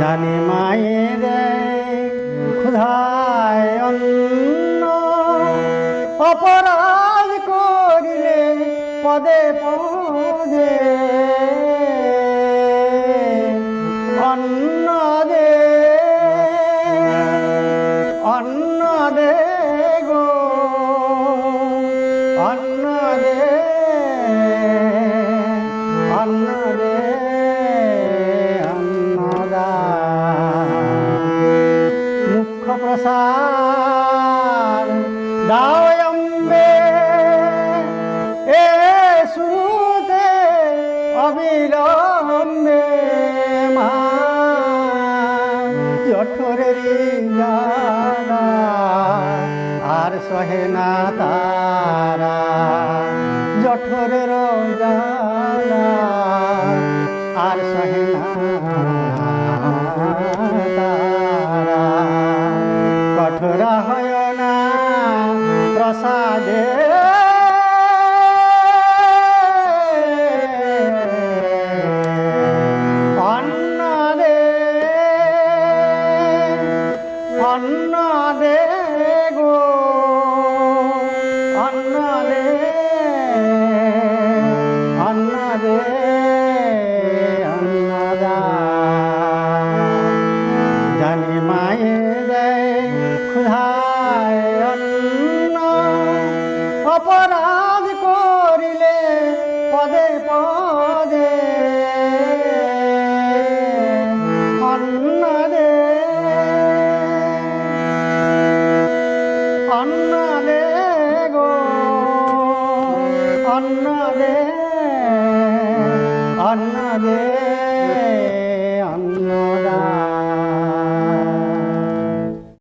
জানি মায়ের অপরাধ করিলে পদে পদে অন্ন দে। অন্ন দে গো। অন্ন দে। অন্ন প্রসাদ দাও অম্বে। এ সুতে অবিলম্বে মা। জঠরের আর সহে না তারা। জঠরের জ্বালা আর সহে না প্রসাদে অন্ন দে অপরাধ করিলে পদে পদে অন্নদে অন্নদে গো অন্নদে অন্নদে